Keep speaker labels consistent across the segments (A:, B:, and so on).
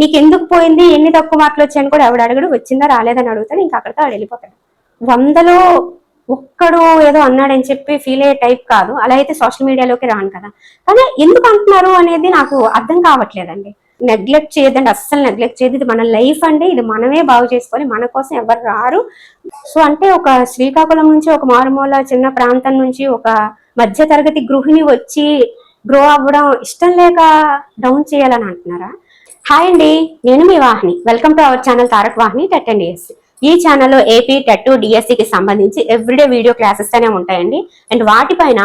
A: నీకు ఎందుకు పోయింది? ఎన్ని తక్కువ మార్కులు వచ్చాయని కూడా ఎవడు అడగడు. వచ్చిందా రాలేదని అడుగుతాడు. ఇంకా అక్కడితో వాడు వెళ్ళిపోతాడు. వందలో ఒక్కడు ఏదో అన్నాడని చెప్పి ఫీల్ అయ్యే టైప్ కాదు. అలా అయితే సోషల్ మీడియాలోకి రాను కదా. కానీ ఎందుకు అంటున్నారు అనేది నాకు అర్థం కావట్లేదండి. నెగ్లెక్ట్ చేయదండి అస్సలు నెగ్లెక్ట్ చేయదు ఇది మన లైఫ్ అండి. ఇది మనమే బాగు చేసుకొని మన కోసం ఎవరు రారు. సో అంటే ఒక శ్రీకాకుళం నుంచి ఒక మారుమూల చిన్న ప్రాంతం నుంచి ఒక మధ్య తరగతి గృహిణి వచ్చి గ్రో అవ్వడం ఇష్టం లేక డౌన్ చేయాలని అంటున్నారా? హాయ్ అండి నేను మీ Vahini. Welcome to our channel Tarak Vahini TET and DSC. ఈ ఛానల్లో ఏపీ టెట్ డిఎస్సికి సంబంధించి ఎవ్రీడే వీడియో క్లాసెస్ అనే ఉంటాయండి. అండ్ వాటిపైన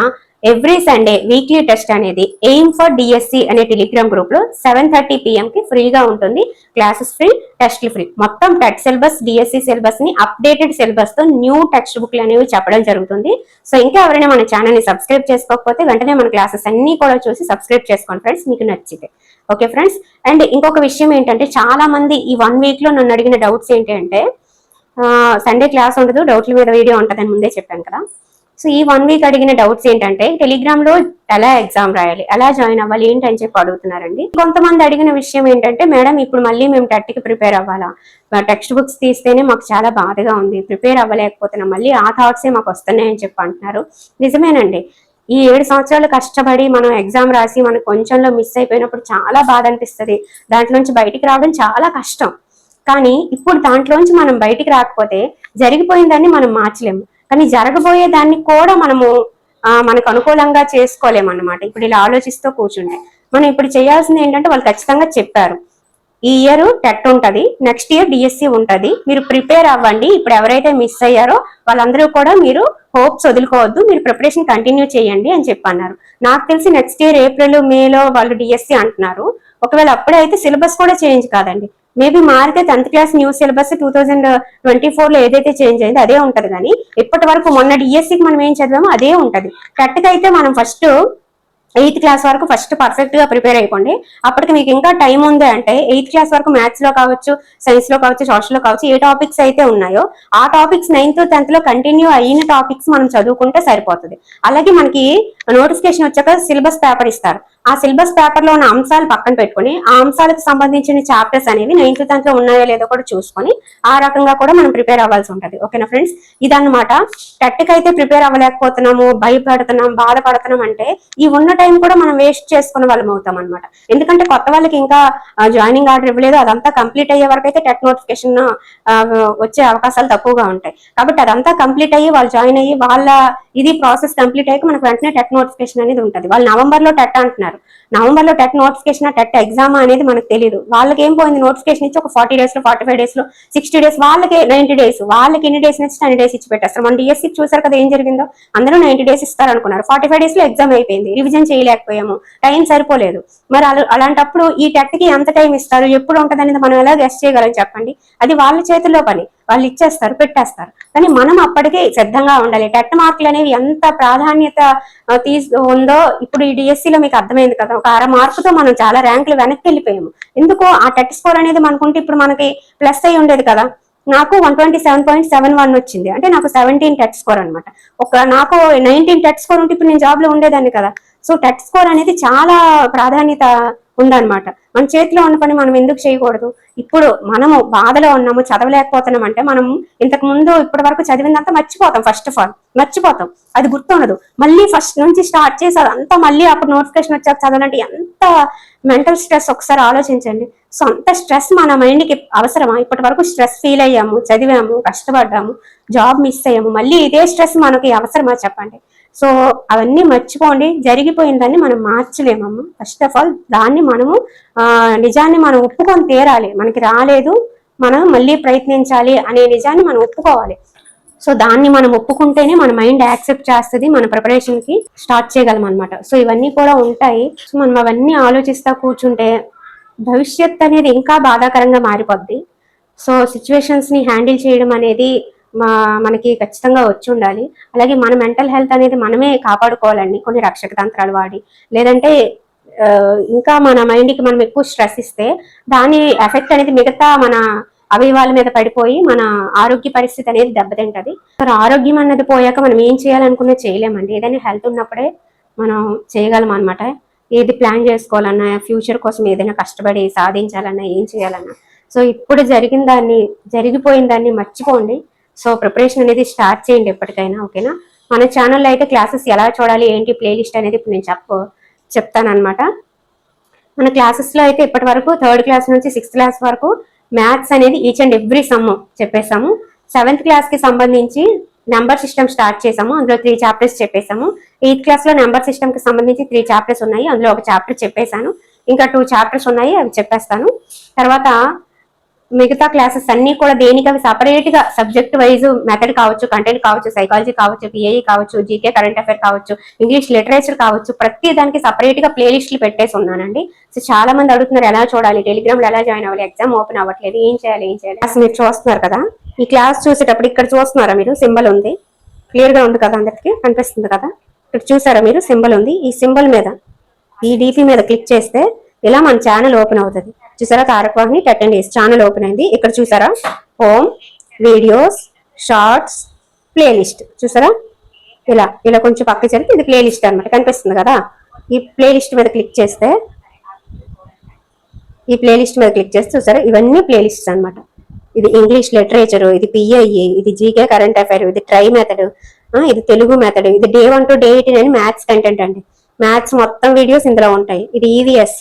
A: ఎవ్రీ సండే వీక్లీ టెస్ట్ అనేది ఎయిమ్ ఫర్ డిఎస్సి అనే టెలిగ్రామ్ గ్రూప్లో సెవెన్ థర్టీ పిఎం కి ఫ్రీగా ఉంటుంది. క్లాసెస్ ఫ్రీ టెస్ట్లు ఫ్రీ మొత్తం టెట్ సిలబస్ డిఎస్సి సిలబస్ని అప్డేటెడ్ సిలబస్తో న్యూ టెక్స్ట్ బుక్లు అనేవి చెప్పడం జరుగుతుంది. సో ఇంకా ఎవరైనా మన ఛానల్ని సబ్స్క్రైబ్ చేసుకోకపోతే వెంటనే మన క్లాసెస్ అన్ని కూడా చూసి సబ్స్క్రైబ్ చేసుకోండి ఫ్రెండ్స్ మీకు నచ్చితే. ఓకే ఫ్రెండ్స్ అండ్ ఇంకొక విషయం ఏంటంటే చాలా మంది ఈ వన్ వీక్లో నన్ను అడిగిన డౌట్స్ ఏంటంటే సండే క్లాస్ ఉండదు డౌట్ల మీద వీడియో ఉంటుందని ముందే చెప్పాను కదా. సో ఈ వన్ వీక్ అడిగిన డౌట్స్ ఏంటంటే టెలిగ్రామ్లో ఎలా ఎగ్జామ్ రాయాలి ఎలా జాయిన్ అవ్వాలి ఏంటి అని చెప్పి అడుగుతున్నారండి. కొంతమంది అడిగిన విషయం ఏంటంటే మేడం ఇప్పుడు మళ్ళీ మేము టెట్కి ప్రిపేర్ అవ్వాలా? టెక్స్ట్ బుక్స్ తీస్తేనే మాకు చాలా బాధగా ఉంది ప్రిపేర్ అవ్వలేకపోతున్నాం మళ్ళీ ఆ థాట్సే మాకు వస్తున్నాయని చెప్పి అంటున్నారు. నిజమేనండి. ఈ ఏడు సంవత్సరాలు కష్టపడి మనం ఎగ్జామ్ రాసి మనకు కొంచెంలో మిస్ అయిపోయినప్పుడు చాలా బాధ అనిపిస్తుంది. దాంట్లోంచి బయటికి రావడం చాలా కష్టం. కానీ ఇప్పుడు దాంట్లోంచి మనం బయటికి రాకపోతే జరిగిపోయిందాన్ని మనం మార్చలేము. కానీ జరగబోయే దాన్ని కూడా మనము మనకు అనుకూలంగా చేసుకోలేము అన్నమాట ఇప్పుడు ఇలా ఆలోచిస్తూ కూర్చుంటే. మనం ఇప్పుడు చేయాల్సింది ఏంటంటే వాళ్ళు ఖచ్చితంగా చెప్పారు. ఈ ఇయర్ టెట్ ఉంటుంది నెక్స్ట్ ఇయర్ డిఎస్సి ఉంటుంది. మీరు ప్రిపేర్ అవ్వండి. ఇప్పుడు ఎవరైతే మిస్ అయ్యారో వాళ్ళందరూ కూడా మీరు హోప్స్ వదులుకోవద్దు. మీరు ప్రిపరేషన్ కంటిన్యూ చేయండి అని చెప్పి అన్నారు నాకు తెలిసి నెక్స్ట్ ఇయర్ ఏప్రిల్ మేలో వాళ్ళు డిఎస్సి అంటున్నారు. ఒకవేళ అప్పుడే అయితే సిలబస్ కూడా చేంజ్ కాదండి. మేబీ మారితే tenth class new syllabus two thousand twenty ఫోర్లో ఏదైతే చేంజ్ అయిందో అదే ఉంటది. కానీ ఇప్పటి వరకు మొన్న డిఎస్సికి మనం ఏం చదివామో అదే ఉంటది. కరెక్ట్గా అయితే మనం ఫస్ట్ ఎయిత్ క్లాస్ వరకు ఫస్ట్ పర్ఫెక్ట్గా ప్రిపేర్ అయిపోండి. అప్పటికి మీకు ఇంకా టైం ఉంది అంటే ఎయిత్ క్లాస్ వరకు మ్యాథ్స్లో కావచ్చు సైన్స్లో కావచ్చు సోషల్లో కావచ్చు ఏ టాపిక్స్ అయితే ఉన్నాయో ఆ టాపిక్స్ నైన్త్ టెన్త్లో కంటిన్యూ అయిన టాపిక్స్ మనం చదువుకుంటే సరిపోతుంది. అలాగే మనకి నోటిఫికేషన్ వచ్చాక సిలబస్ పేపర్ ఇస్తారు. ఆ సిలబస్ పేపర్లో ఉన్న అంశాలు పక్కన పెట్టుకొని ఆ అంశాలకు సంబంధించిన చాప్టర్స్ అనేవి నైన్త్ టెన్త్లో ఉన్నాయో లేదో కూడా చూసుకొని ఆ రకంగా కూడా మనం ప్రిపేర్ అవ్వాల్సి ఉంటుంది. ఓకేనా ఫ్రెండ్స్ ఇదన్నమాట. టెట్కి అయితే ప్రిపేర్ అవ్వలేకపోతున్నాము భయపడుతున్నాం బాధపడుతున్నాం అంటే ఈ ఉన్న టైం కూడా మనం వేస్ట్ చేసుకునే వాళ్ళం అవుతాం అనమాట ఎందుకంటే కొత్త వాళ్ళకి ఇంకా జాయినింగ్ ఆర్డర్ ఇవ్వలేదు. అదంతా కంప్లీట్ అయ్యే వరకు అయితే టెట్ నోటిఫికేషన్ వచ్చే అవకాశాలు తక్కువగా ఉంటాయి. కాబట్టి అదంతా కంప్లీట్ అయ్యి వాళ్ళు జాయిన్ అయ్యి వాళ్ళ ఇది ప్రాసెస్ కంప్లీట్ అయ్యాక మనకు వెంటనే టెట్ నోటిఫికేషన్ అనేది ఉంటుంది. వాళ్ళు నవంబర్లో టెట్ అంటున్నారు. నవంబర్లో టెట్ నోటిఫికేషన్ టెట్ ఎగ్జామ్ అనేది మనకు తెలియదు వాళ్ళకి ఏం పోయింది నోటిఫికేషన్ ఇచ్చి ఒక ఫార్టీ డేస్లో ఫార్టీ ఫైవ్ డేస్లో సిక్స్టీ డేస్ వాళ్ళకి నైన్టీ డేస్ వాళ్ళకి ఎన్ని డేస్ నుంచి అన్ని డేస్ ఇచ్చి పెట్టేస్తారు. మన డిఎస్సి చూసారు కదా ఏం జరిగిందో? అందరూ నైన్టీ డేస్ ఇస్తారనుకున్నారు. ఫార్టీ ఫైవ్ డేస్లో ఎగ్జామ్ అయిపోయింది. రివిజన్ చేయలేకపోయాము. టైం సరిపోలేదు. మరి అలా- అలాంటప్పుడు ఈ టెట్కి ఎంత టైం ఇస్తారు? ఎప్పుడు ఉంటుంది అనేది మనం ఎలా గెస్ట్ చేయగలం చెప్పండి? అది వాళ్ళ చేతుల్లో పని. వాళ్ళు ఇచ్చేస్తారు పెట్టేస్తారు. కానీ మనం అప్పటికే సిద్ధంగా ఉండాలి. టెట్ మార్కులు అనేవి ఎంత ప్రాధాన్యత ఆ, ఉందో ఇప్పుడు ఈ డిఎస్సిలో మీకు అర్థమైంది కదా. ఒక అర మార్కుతో మనం చాలా ర్యాంకులు వెనక్కి వెళ్ళిపోయాము. ఎందుకో ఆ టెట్ స్కోర్ అనేది మనకుంటే ఇప్పుడు మనకి ప్లస్ అయి ఉండేది కదా. నాకు one twenty seven point seven one వచ్చింది. అంటే నాకు సెవెంటీన్ టెట్ స్కోర్ అనమాట ఒక నాకు నైన్టీన్ టెట్ స్కోర్ ఉంటే ఇప్పుడు నేను జాబ్లో ఉండేదాన్ని కదా. సో టెట్ స్కోర్ అనేది చాలా ప్రాధాన్యత ఉందన్నమాట. మన చేతిలో ఉన్న పని మనం ఎందుకు చేయకూడదు? ఇప్పుడు మనము బాధలో ఉన్నాము చదవలేకపోతున్నాం అంటే మనం ఇంతకు ముందు ఇప్పటి వరకు చదివిందంతా మర్చిపోతాం ఫస్ట్ ఆఫ్ ఆల్ మర్చిపోతాం. అది గుర్తుండదు మళ్ళీ ఫస్ట్ నుంచి స్టార్ట్ చేసి అదంతా మళ్ళీ అప్పుడు నోటిఫికేషన్ వచ్చాక చదవాలంటే ఎంత మెంటల్ స్ట్రెస్ ఒకసారి ఆలోచించండి. సో అంత స్ట్రెస్ మన మైండ్కి అవసరమా? ఇప్పటి వరకు స్ట్రెస్ ఫీల్ అయ్యాము చదివాము కష్టపడ్డాము జాబ్ మిస్ అయ్యాము. మళ్ళీ ఇదే స్ట్రెస్ మనకి అవసరమా చెప్పండి? సో అవన్నీ మర్చిపోండి. జరిగిపోయిందని మనం మార్చలేమమ్మ. ఫస్ట్ ఆఫ్ ఆల్ దాన్ని మనము నిజాన్ని మనం ఒప్పుకొని తీరాలి. మనకి రాలేదు మనం మళ్ళీ ప్రయత్నించాలి అనే నిజాన్ని మనం ఒప్పుకోవాలి. సో దాన్ని మనం ఒప్పుకుంటేనే మన మైండ్ యాక్సెప్ట్ చేస్తుంది మన ప్రిపరేషన్కి స్టార్ట్ చేయగలం అనమాట సో ఇవన్నీ కూడా ఉంటాయి. సో మనం అవన్నీ ఆలోచిస్తూ కూర్చుంటే భవిష్యత్ అనేది ఇంకా బాధాకరంగా మారిపోద్ది. సో సిచ్యువేషన్స్ని హ్యాండిల్ చేయడం అనేది మా మనకి ఖచ్చితంగా వచ్చి ఉండాలి. అలాగే మన మెంటల్ హెల్త్ అనేది మనమే కాపాడుకోవాలండి కొన్ని రక్షక తంత్రాలు వాడి. లేదంటే ఇంకా మన మైండ్కి మనం ఎక్కువ స్ట్రెస్ ఇస్తే దాని ఎఫెక్ట్ అనేది మిగతా మన అవయవాల మీద పడిపోయి మన ఆరోగ్య పరిస్థితి అనేది దెబ్బతింటది. మరి ఆరోగ్యం అన్నది పోయాక మనం ఏం చేయాలనుకున్నా చేయలేమండి. ఏదైనా హెల్త్ ఉన్నప్పుడే మనం చేయగలం అనమాట ఏది ప్లాన్ చేసుకోవాలన్నా ఫ్యూచర్ కోసం ఏదైనా కష్టపడి సాధించాలన్నా ఏం చేయాలన్నా. సో ఇప్పుడు జరిగిన దాన్ని జరిగిపోయిన దాన్ని మర్చిపోండి. సో ప్రిపరేషన్ అనేది స్టార్ట్ చేయండి ఎప్పటికైనా ఓకేనా? మన ఛానల్లో అయితే క్లాసెస్ ఎలా చూడాలి ఏంటి ప్లేలిస్ట్ అనేది ఇప్పుడు నేను చెప్ప చెప్తానమాట మన క్లాసెస్లో అయితే ఇప్పటి వరకు థర్డ్ క్లాస్ నుంచి సిక్స్త్ క్లాస్ వరకు మ్యాథ్స్ అనేది ఈచ్ అండ్ ఎవ్రీ సమ్ చెప్పేసాము సెవెంత్ క్లాస్కి సంబంధించి నెంబర్ సిస్టమ్ స్టార్ట్ చేసాము అందులో త్రీ చాప్టర్స్ చెప్పేసాము ఎయిత్ క్లాస్లో నెంబర్ సిస్టమ్కి సంబంధించి త్రీ చాప్టర్స్ ఉన్నాయి అందులో ఒక చాప్టర్ చెప్పేశాను. ఇంకా టూ చాప్టర్స్ ఉన్నాయి అవి చెప్పేస్తాను. తర్వాత మిగతా క్లాసెస్ అన్ని కూడా దేనికి అవి సపరేట్గా సబ్జెక్ట్ వైజ్ మెథడ్ కావచ్చు కంటెంట్ కావచ్చు సైకాలజీ కావచ్చు పిఏఈ కావచ్చు జీకే కరెంట్ అఫేర్ కావచ్చు ఇంగ్లీష్ లిటరేచర్ కావచ్చు ప్రతి దానికి సపరేట్గా ప్లేలిస్ట్లు పెట్టేసి ఉన్నానండి. సో చాలా మంది అడుగుతున్నారు ఎలా చూడాలి? టెలిగ్రామ్లో ఎలా జాయిన్ అవ్వాలి? ఎగ్జామ్ ఓపెన్ అవ్వట్లేదు ఏం చేయాలి ఏం చేయాలి? అసలు మీరు చూస్తున్నారు కదా? ఈ క్లాస్ చూసేటప్పుడు ఇక్కడ చూస్తున్నారా మీరు? సింబల్ ఉంది. క్లియర్గా ఉంది కదా అందరికి? కనిపిస్తుంది కదా? ఇక్కడ చూసారా మీరు? సింబల్ ఉంది. ఈ సింబల్ మీద ఈ డిపి మీద క్లిక్ చేస్తే ఇలా మన ఛానల్ ఓపెన్ అవుతుంది. చూసారా? Tarak Vahini and days channel open అయింది. ఇక్కడ చూసారా? Home videos shorts playlist. చూసారా? ఇలా ఇలా కొంచెం పక్క జరిగి ఇది ప్లేలిస్ట్ అన్నమాట. కనిపిస్తుంది కదా? ఈ ప్లేలిస్ట్ మీద క్లిక్ చేస్తే ఈ ప్లేలిస్ట్ మీద క్లిక్ చేస్తే చూసారా? ఇవన్నీ ప్లేలిస్ట్స్ అన్నమాట. ఇది ఇంగ్లీష్ లిటరేచర్ ఇది పిఐఈ ఇది జీకే కరెంట్ అఫైర్ ఇది ట్రై మెథడ్ ఇది తెలుగు మెథడ్ ఇది day one to day eighteen అని మ్యాథ్స్ కంటెంట్ అండి. మ్యాథ్స్ మొత్తం వీడియోస్ ఇందులో ఉంటాయి. ఇది ఈవీఎస్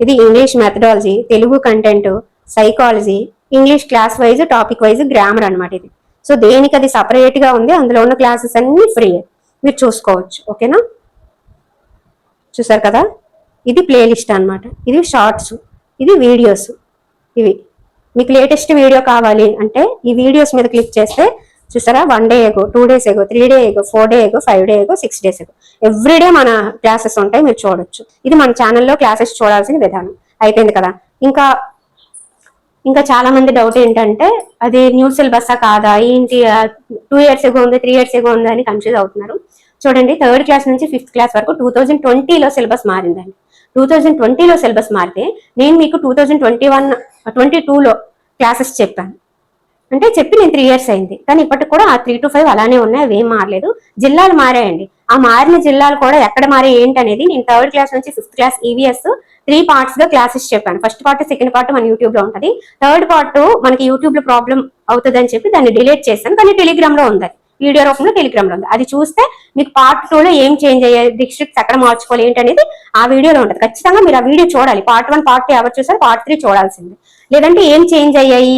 A: ఇది English methodology Telugu content psychology English class wise topic wise grammar అనమాట ఇది. సో దేనికి అది సపరేట్గా ఉంది అందులో ఉన్న క్లాసెస్ అన్ని ఫ్రీ మీరు చూసుకోవచ్చు ఓకేనా చూసారు కదా? ఇది ప్లేలిస్ట్ అనమాట ఇది షార్ట్స్ ఇది వీడియోస్ ఇవి. మీకు లేటెస్ట్ వీడియో కావాలి అంటే ఈ వీడియోస్ మీద క్లిక్ చేస్తే చూసారా one day ago two days ago three day ago four day ago five day ago six days ago everyday మన క్లాసెస్ ఉంటాయి మీరు చూడొచ్చు. ఇది మన ఛానల్లో క్లాసెస్ చూడాల్సిన విధానం. అయిపోయింది కదా? ఇంకా ఇంకా చాలా మంది డౌట్ ఏంటంటే అది న్యూ సిలబస్సా కాదా? ఏంటి టూ ఇయర్స్ ఎగో ఉంది త్రీ ఇయర్స్ ఎగో ఉంది అని కన్ఫ్యూజ్ అవుతున్నారు. చూడండి థర్డ్ క్లాస్ నుంచి ఫిఫ్త్ క్లాస్ వరకు టూ థౌజండ్ ట్వంటీలో సిలబస్ మారిందండి. టూ థౌజండ్ ట్వంటీలో సిలబస్ మారితే నేను మీకు two thousand twenty one twenty టూలో క్లాసెస్ చెప్పాను. అంటే చెప్పి నేను త్రీ ఇయర్స్ అయింది. కానీ ఇప్పటికి కూడా ఆ త్రీ టు ఫైవ్ అలానే ఉన్నాయి అవి ఏం మారలేదు. జిల్లాలు మారాయండి. ఆ మారిన జిల్లాలు కూడా ఎక్కడ మారే ఏంటి అనేది నేను థర్డ్ క్లాస్ నుంచి ఫిఫ్త్ క్లాస్ ఈవీఎస్ త్రీ పార్ట్స్గా క్లాసెస్ చెప్పాను. ఫస్ట్ పార్ట్ సెకండ్ పార్ట్ మన యూట్యూబ్లో ఉంటుంది. థర్డ్ పార్ట్ మనకి యూట్యూబ్లో ప్రాబ్లం అవుతుంది అని చెప్పి దాన్ని డిలీట్ చేశాను. కానీ టెలిగ్రామ్లో ఉంది వీడియో రూపంలో టెలిగ్రామ్లో ఉంది. అది చూస్తే మీకు పార్ట్ టూ లో ఏం చేంజ్ అయ్యాయి డిస్ట్రిక్ట్స్ ఎక్కడ మార్చుకోవాలి ఏంటి అనేది ఆ వీడియోలో ఉంటుంది. ఖచ్చితంగా మీరు ఆ వీడియో చూడాలి. పార్ట్ వన్ పార్ట్ టూ ఎవరు చూసారు పార్ట్ త్రీ చూడాల్సింది. లేదంటే ఏం చేంజ్ అయ్యాయి?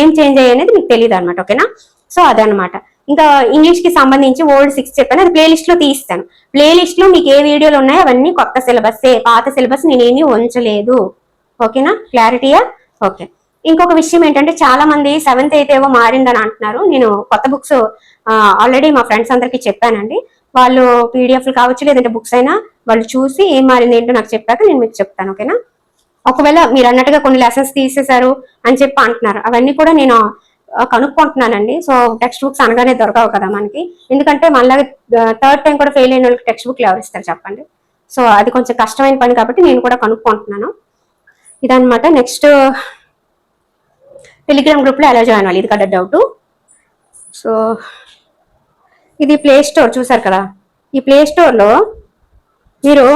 A: ఏం చేంజ్ అయ్యాయి అనేది మీకు తెలియదు అనమాట ఓకేనా? సో అదనమాట ఇంకా ఇంగ్లీష్కి సంబంధించి ఓల్డ్ సిక్స్ చెప్పాను అది ప్లేలిస్ట్లో తీస్తాను. ప్లేలిస్ట్లో మీకు ఏ వీడియోలు ఉన్నాయో అవన్నీ కొత్త సిలబస్ పాత సిలబస్ నేనేమి ఉంచలేదు. ఓకేనా? క్లారిటీయా ఓకే. ఇంకొక విషయం ఏంటంటే చాలా మంది సెవెంత్ ఎయిత్ ఏవో మారిందని అంటున్నారు. నేను కొత్త బుక్స్ ఆల్రెడీ మా ఫ్రెండ్స్ అందరికి చెప్పానండి. వాళ్ళు పీడిఎఫ్లు కావచ్చు లేదంటే బుక్స్ అయినా వాళ్ళు చూసి ఏం మారింది ఏంటో నాకు చెప్పాక నేను మీకు చెప్తాను ఓకేనా? ఒకవేళ మీరు అన్నట్టుగా కొన్ని లెసన్స్ తీసేశారు అని చెప్పి అంటున్నారు. అవన్నీ కూడా నేను కనుక్కుంటున్నానండి. సో టెక్స్ట్ బుక్స్ అనగానే దొరకవు కదా మనకి. ఎందుకంటే మళ్ళీ థర్డ్ టైం కూడా ఫెయిల్ అయిన వాళ్ళకి టెక్స్ట్ బుక్లు ఎవరు ఇస్తారు చెప్పండి. సో అది కొంచెం కష్టమైన పని కాబట్టి నేను కూడా కనుక్కుంటున్నాను. ఇదనమాట నెక్స్ట్ టెలిగ్రామ్ గ్రూప్లో ఎలా జాయిన్ అవ్వాలి? ఇది కదా డౌట్ సో ఇది ప్లే స్టోర్ చూసారు కదా. ఈ ప్లే స్టోర్లో మీరు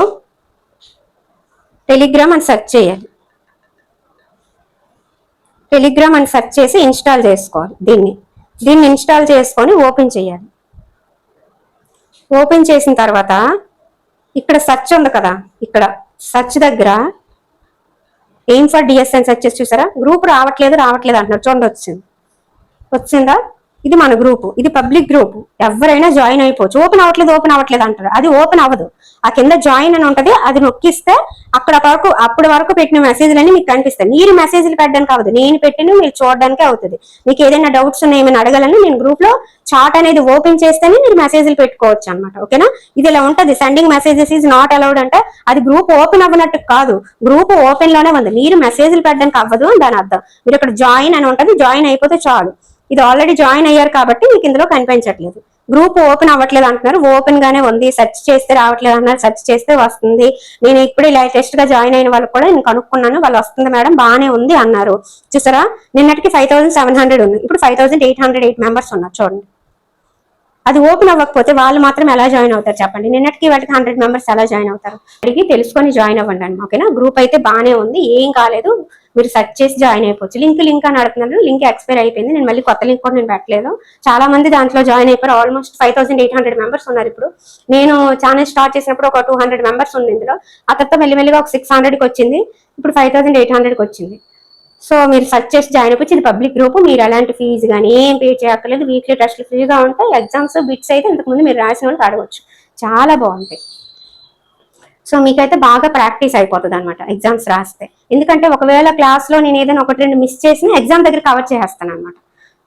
A: టెలిగ్రామ్ అని సెర్చ్ చేయాలి. టెలిగ్రామ్ అని సెర్చ్ చేసి ఇన్స్టాల్ చేసుకోవాలి దీన్ని. దీన్ని ఇన్స్టాల్ చేసుకొని ఓపెన్ చేయాలి. ఓపెన్ చేసిన తర్వాత ఇక్కడ సర్చ్ ఉంది కదా ఇక్కడ సర్చ్ దగ్గర ఎయిమ్ ఫర్ డిఎస్ఎన్ సర్చ్ చేసి చూసారా? గ్రూప్ రావట్లేదు రావట్లేదు అంటున్నారు. చూడండి వచ్చింది. వచ్చిందా? ఇది మన గ్రూప్ ఇది పబ్లిక్ గ్రూప్ ఎవరైనా జాయిన్ అయిపోవచ్చు. ఓపెన్ అవ్వట్లేదు ఓపెన్ అవ్వట్లేదు అంటారు. అది ఓపెన్ అవ్వదు. ఆ కింద జాయిన్ అని ఉంటది అది నొక్కిస్తే అక్కడ వరకు అప్పటి వరకు పెట్టిన మెసేజ్లన్నీ మీకు కనిపిస్తాయి. మీరు మెసేజ్లు పెట్టడానికి అవ్వదు నేను పెట్టిన మీరు చూడడానికి అవుతుంది. మీకు ఏదైనా డౌట్స్ ఉన్నాయి ఏమైనా అడగాలని నేను గ్రూప్లో చాట్ అనేది ఓపెన్ చేస్తేనే మీరు మెసేజ్లు పెట్టుకోవచ్చు అనమాట ఓకేనా ఇది ఇలా ఉంటది. Sending messages is not allowed అంటే అది గ్రూప్ ఓపెన్ అవ్వనట్టు కాదు. గ్రూప్ ఓపెన్లోనే ఉంది. మీరు మెసేజ్లు పెట్టడానికి అవ్వదు అని దాని అర్థం. మీరు ఇక్కడ జాయిన్ అని ఉంటది. జాయిన్ అయిపోతే చాలు. ఇది ఆల్రెడీ జాయిన్ అయ్యారు కాబట్టి మీకు ఇందులో కనిపించట్లేదు. గ్రూప్ ఓపెన్ అవ్వట్లేదు అంటున్నారు. ఓపెన్ గానే ఉంది. సెర్చ్ చేస్తే రావట్లేదు అన్నారు. సెర్చ్ చేస్తే వస్తుంది. నేను ఇప్పుడే లేటెస్ట్గా జాయిన్ అయిన వాళ్ళు కూడా నేను కనుక్కున్నాను. వాళ్ళు వస్తుంది మేడం బాగానే ఉంది అన్నారు. చూసారా? నిన్నటికి ఫైవ్ థౌసండ్ సెవెన్ హండ్రెడ్ ఉంది. ఇప్పుడు five thousand eight hundred eight members ఉన్నారు చూడండి. అది ఓపెన్ అవ్వకపోతే వాళ్ళు మాత్రం ఎలా జాయిన్ అవుతారు చెప్పండి. నిన్నటికి వాటికి హండ్రెడ్ మెంబర్స్ ఎలా జాయిన్ అవుతారు? అడిగి తెలుసుకొని జాయిన్ అవ్వండి ఓకేనా? గ్రూప్ అయితే బాగానే ఉంది. ఏం కాలేదు. మీరు సెర్చ్ చేసి జాయిన్ అయిపోవచ్చు. లింక్ లింక్ అని అడుగుతున్నారు. లింక్ ఎక్స్పైర్ అయిపోయింది. నేను మళ్ళీ కొత్త లింక్ కూడా నేను పెట్టలేదు. చాలా మంది దాంట్లో జాయిన్ అయిపోయారు. Almost five thousand eight hundred members ఉన్నారు ఇప్పుడు. నేను ఛానల్ స్టార్ట్ చేసినప్పుడు ఒక టూ హండ్రెడ్ మెంబర్స్ ఉంది ఇందులో. ఆ తర్వాత మెల్లిమెల్లిగా ఒక సిక్స్ హండ్రెడ్కి వచ్చింది. ఇప్పుడు ఫైవ్ థౌసండ్ ఎయిట్ హండ్రెడ్కి వచ్చింది. సో మీరు సెర్చ్ చేసి జాయిన్ అయిపోయి ఇది పబ్లిక్ గ్రూప్. మీరు ఎలాంటి ఫీజు కానీ ఏం పే చేయక్కర్లేదు. వీక్లీ టెస్ట్లు ఫ్రీగా ఉంటాయి. ఎగ్జామ్స్ బిట్స్ అయితే ఇంతకుముందు మీరు రాసిన వాళ్ళకి అడగవచ్చు చాలా బాగుంటాయి. సో మీకైతే బాగా ప్రాక్టీస్ అయిపోతుంది అనమాట ఎగ్జామ్స్ రాస్తే. ఎందుకంటే ఒకవేళ క్లాస్లో నేను ఏదైనా ఒకటి రెండు మిస్ చేసినా ఎగ్జామ్ దగ్గర కవర్ చేసేస్తాను అనమాట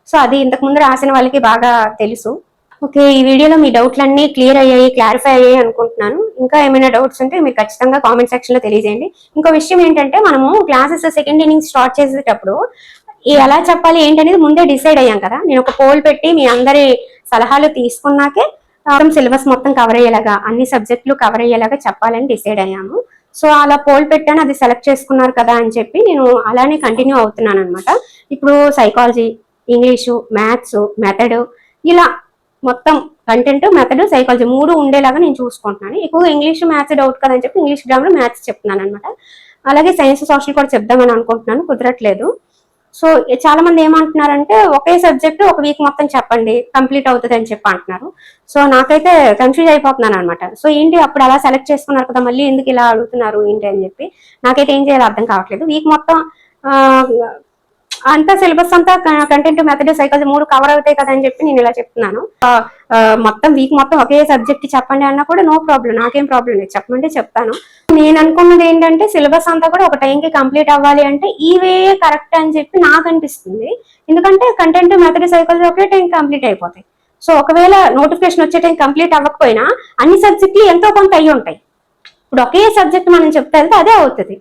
A: సో అది ఇంతకు ముందు రాసిన వాళ్ళకి బాగా తెలుసు. ఓకే ఈ వీడియోలో మీ డౌట్లన్నీ క్లియర్ అయ్యాయి క్లారిఫై అయ్యాయి అనుకుంటున్నాను. ఇంకా ఏమైనా డౌట్స్ ఉంటే మీరు ఖచ్చితంగా కామెంట్ సెక్షన్లో తెలియజేయండి. ఇంకో విషయం ఏంటంటే మనము క్లాసెస్ సెకండ్ ఇన్నింగ్ స్టార్ట్ చేసేటప్పుడు ఎలా చెప్పాలి ఏంటనేది ముందే డిసైడ్ అయ్యాం కదా. నేను ఒక పోల్ పెట్టి మీ అందరి సలహాలు తీసుకున్నాకే సిలబస్ మొత్తం కవర్ అయ్యేలాగా అన్ని సబ్జెక్టులు కవర్ అయ్యేలాగా చెప్పాలని డిసైడ్ అయ్యాము. సో అలా పోల్ పెట్టాను అది సెలెక్ట్ చేసుకున్నారు కదా అని చెప్పి నేను అలానే కంటిన్యూ అవుతున్నాను అనమాట ఇప్పుడు సైకాలజీ ఇంగ్లీషు మ్యాథ్స్ మెథడ్ ఇలా మొత్తం కంటెంట్ మెథడ్ సైకాలజీ మూడు ఉండేలాగా నేను చూసుకుంటున్నాను. ఎక్కువ ఇంగ్లీష్ మ్యాథ్స్ డౌట్ కదని చెప్పి ఇంగ్లీష్ గ్రామర్ మ్యాథ్స్ చెప్తున్నాను అనమాట అలాగే సైన్స్ సోషల్ కూడా చెప్దామని అనుకుంటున్నాను కుదరట్లేదు. సో చాలా మంది ఏమంటున్నారంటే ఒకే సబ్జెక్ట్ ఒక వీక్ మొత్తం చెప్పండి కంప్లీట్ అవుతుంది అని చెప్పి అంటున్నారు. సో నాకైతే కన్ఫ్యూజ్ అయిపోతున్నాను అనమాట సో ఏంటి అప్పుడు అలా సెలెక్ట్ చేసుకున్నారు కదా మళ్ళీ ఎందుకు ఇలా అడుగుతున్నారు ఏంటి అని చెప్పి నాకైతే ఏం చేయాలో అర్థం కావట్లేదు. వీక్ మొత్తం అంతా సిలబస్ అంతా కంటెంట్ మెథడ్ సైకాలజీ మూడు కవర్ అవుతాయి కదా అని చెప్పి నేను ఇలా చెప్తున్నాను. మొత్తం వీక్ మొత్తం ఒకే సబ్జెక్ట్ చెప్పండి అన్నా కూడా నో ప్రాబ్లం నాకేం ప్రాబ్లం లేదు. చెప్పమంటే చెప్తాను. నేను అనుకున్నది ఏంటంటే సిలబస్ అంతా కూడా ఒక టైంకి కంప్లీట్ అవ్వాలి అంటే ఈ వే కరెక్ట్ అని చెప్పి నాకు అనిపిస్తుంది. ఎందుకంటే కంటెంట్ మెథడ్ సైకాలజీ ఒకే టైం కంప్లీట్ అయిపోతాయి. సో ఒకవేళ నోటిఫికేషన్ వచ్చే టైం కంప్లీట్ అవ్వకపోయినా అన్ని సబ్జెక్టులు ఎంతో కొంత అయ్యి ఉంటాయి. ఇప్పుడు ఒకే సబ్జెక్ట్ మనం చెప్తే వెళ్తే అదే అవుతుంది.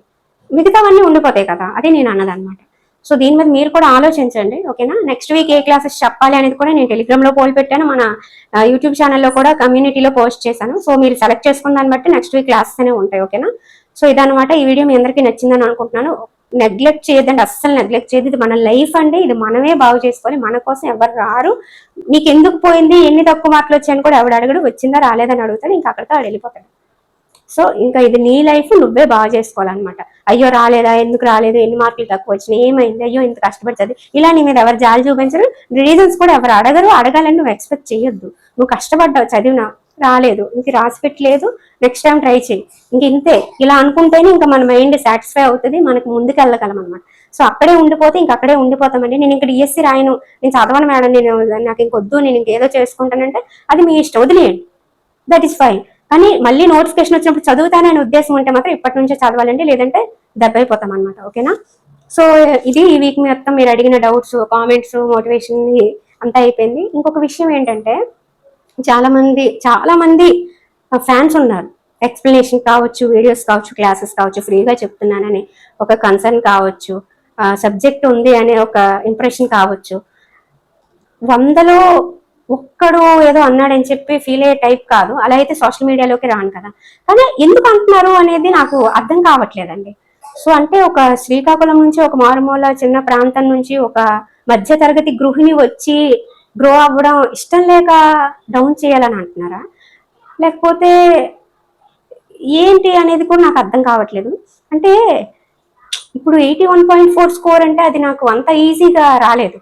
A: మిగతావన్నీ ఉండిపోతాయి కదా అది నేను అన్నదన్నమాట. సో దీని మీద మీరు కూడా ఆలోచించండి ఓకేనా? నెక్స్ట్ వీక్ ఏ క్లాసెస్ చెప్పాలి అనేది కూడా నేను టెలిగ్రామ్లో పోల్ పెట్టాను మన యూట్యూబ్ ఛానల్లో కూడా కమ్యూనిటీలో పోస్ట్ చేశాను. సో మీరు సెలెక్ట్ చేసుకున్న దాన్ని బట్టి నెక్స్ట్ వీక్ క్లాసెస్ అనే ఉంటాయి ఓకేనా? సో ఇదనమాట ఈ వీడియో మీ అందరికీ నచ్చిందని అనుకుంటున్నాను. నెగ్లెక్ట్ చేయదండి అస్సలు నెగ్లెక్ట్ చేయదు ఇది మన లైఫ్ అండి ఇది మనమే బాగు చేసుకోవాలి మన కోసం ఎవరు రారు. నీకు ఎందుకు పోయింది ఎన్ని తక్కువ మార్కులు వచ్చాయని కూడా ఎవడు అడగడు వచ్చిందా రాలేదని అడుగుతాడు ఇంకా అక్కడితో వెళ్ళిపోతాడు. సో ఇంకా ఇది నీ లైఫ్ నువ్వే బాగా చేసుకోవాలన్నమాట. అయ్యో రాలేదా? ఎందుకు రాలేదు? ఎన్ని మార్కులు తక్కువ వచ్చినాయి? ఏమైంది? అయ్యో ఇంత కష్టపడి ఇలా నీ మీద ఎవరు జాలి చూపించరు. రీజన్స్ కూడా ఎవరు అడగరు. అడగాలని నువ్వు ఎక్స్పెక్ట్ చేయొద్దు నువ్వు కష్టపడ్డావు చదివినా రాలేదు. ఇంక రాసి పెట్టలేదు. నెక్స్ట్ టైం ట్రై చేయి ఇంక ఇంతే. ఇలా అనుకుంటేనే ఇంకా మన మైండ్ సాటిస్ఫై అవుతుంది. మనకు ముందుకు వెళ్ళగలం అనమాట సో అక్కడే ఉండిపోతే ఇంక అక్కడే ఉండిపోతామండి. నేను ఇక్కడ ఈఎస్సీ రాయను. నేను చదవను మేడం నేను నాకు ఇంకొద్దు నేను ఇంకేదో చేసుకుంటానంటే అది మీ ఇష్టం. వదిలేయండి. దట్ ఈస్ ఫైన్ కానీ మళ్ళీ నోటిఫికేషన్ వచ్చినప్పుడు చదువుతాననే ఉద్దేశం ఉంటే మాత్రం ఇప్పటి నుంచే చదవాలండి లేదంటే దెబ్బైపోతాం అనమాట ఓకేనా? సో ఇది ఈ వీక్ మొత్తం మీరు అడిగిన డౌట్స్ కామెంట్స్ మోటివేషన్ అంతా అయిపోయింది. ఇంకొక విషయం ఏంటంటే చాలా మంది చాలా మంది ఫ్యాన్స్ ఉన్నారు. ఎక్స్ప్లెనేషన్ కావచ్చు వీడియోస్ కావచ్చు క్లాసెస్ కావచ్చు ఫ్రీగా చెప్తున్నానని ఒక కన్సర్న్ కావచ్చు సబ్జెక్ట్ ఉంది అనే ఒక ఇంప్రెషన్ కావచ్చు. వందలో ఒక్కడు ఏదో అన్నాడని చెప్పి ఫీల్ అయ్యే టైప్ కాదు. అలా అయితే సోషల్ మీడియాలోకి రాను కదా. కానీ ఎందుకు అంటున్నారు అనేది నాకు అర్థం కావట్లేదండి. సో అంటే ఒక శ్రీకాకుళం నుంచి ఒక మారుమూల చిన్న ప్రాంతం నుంచి ఒక మధ్య తరగతి గృహిణి వచ్చి గ్రో అవ్వడం ఇష్టం లేక డౌన్ చేయాలని అంటున్నారా? లేకపోతే ఏంటి అనేది కూడా నాకు అర్థం కావట్లేదు. అంటే ఇప్పుడు eighty one point four score అంటే అది నాకు అంత ఈజీగా రాలేదు.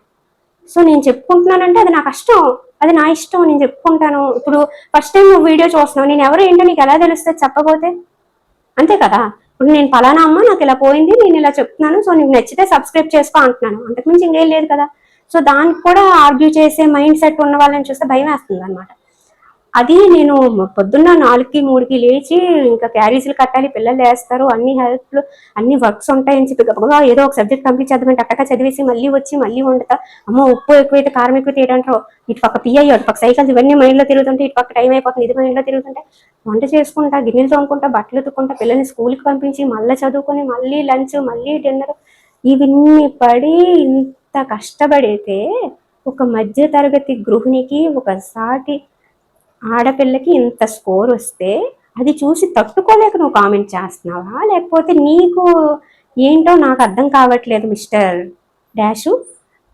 A: సో నేను చెప్పుకుంటున్నానంటే అది నా కష్టం. అది నా ఇష్టం నేను చెప్పుకుంటాను. ఇప్పుడు ఫస్ట్ టైం నువ్వు వీడియో చూస్తున్నావు నేను ఎవరు ఏంటో నీకు ఎలా తెలుస్తుంది చెప్పకపోతే అంతే కదా? ఇప్పుడు నేను ఫలానా అమ్మ నాకు ఇలా పోయింది నేను ఇలా చెప్తున్నాను సో నీకు నచ్చితే సబ్స్క్రైబ్ చేసుకో అంటున్నాను. అంతకుమించి ఇంకేం లేదు కదా? సో దానికి కూడా ఆర్గ్యూ చేసే మైండ్ సెట్ ఉన్న వాళ్ళని చూస్తే భయం వేస్తుంది అనమాట అది నేను పొద్దున్న నాలుగుకి మూడుకి లేచి ఇంకా క్యారీస్లు కట్టాలి పిల్లలు వేస్తారు అన్ని హెల్ప్లు అన్ని వర్క్స్ ఉంటాయని చెప్పి గబగబా ఏదో ఒక సబ్జెక్ట్ పంపించేద్దామంటే చేద్దామంటే చదివేసి మళ్ళీ వచ్చి మళ్ళీ వండుతా. అమ్మో ఉప్పు ఎక్కువైతే కారం ఎక్కువ తీయడంటారు ఇటు పక్క పిఐ అటు పక్క సైకిల్స్ ఇవన్నీ మైండ్లో తిరుగుతుంటే ఇటు పక్క టైం అయిపోతుంది ఇది మైండ్లో తిరుగుతుంటే వంట చేసుకుంటా గిన్నెలు తోముకుంటా బట్టలు ఉతుక్కుంటా పిల్లల్ని స్కూల్కి పంపించి మళ్ళీ చదువుకొని మళ్ళీ లంచ్ మళ్ళీ డిన్నర్. ఇవన్నీ పడి ఇంత కష్టపడితే ఒక మధ్య తరగతి గృహిణికి ఒక సాటి ఆడపిల్లకి ఇంత స్కోర్ వస్తే అది చూసి తట్టుకోలేక నువ్వు కామెంట్ చేస్తున్నావా? లేకపోతే నీకు ఏంటో నాకు అర్థం కావట్లేదు మిస్టర్ డాషు.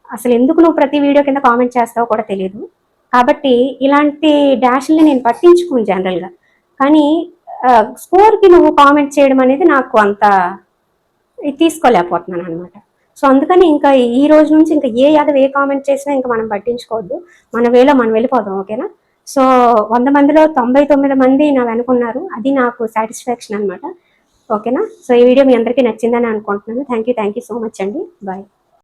A: అసలు ఎందుకు నువ్వు ప్రతి వీడియో కింద కామెంట్ చేస్తావో కూడా తెలియదు కాబట్టి ఇలాంటి డాష్ని నేను పట్టించుకోను జనరల్గా. కానీ స్కోర్కి నువ్వు కామెంట్ చేయడం అనేది నాకు అంత తీసుకోలేకపోతున్నాను అనమాట సో అందుకని ఇంకా ఈ రోజు నుంచి ఇంకా ఏ యాదవ్ ఏ కామెంట్ చేసినా ఇంకా మనం పట్టించుకోవద్దు. మన వేలో మనం వెళ్ళిపోదాం ఓకేనా? సో వంద మందిలో తొంభై తొమ్మిది మంది నా వెనుకున్నారు. అది నాకు సాటిస్ఫాక్షన్ అనమాట ఓకేనా? సో ఈ వీడియో మీ అందరికీ నచ్చిందని అనుకుంటున్నాను. Thank you thank you so much అండి. బాయ్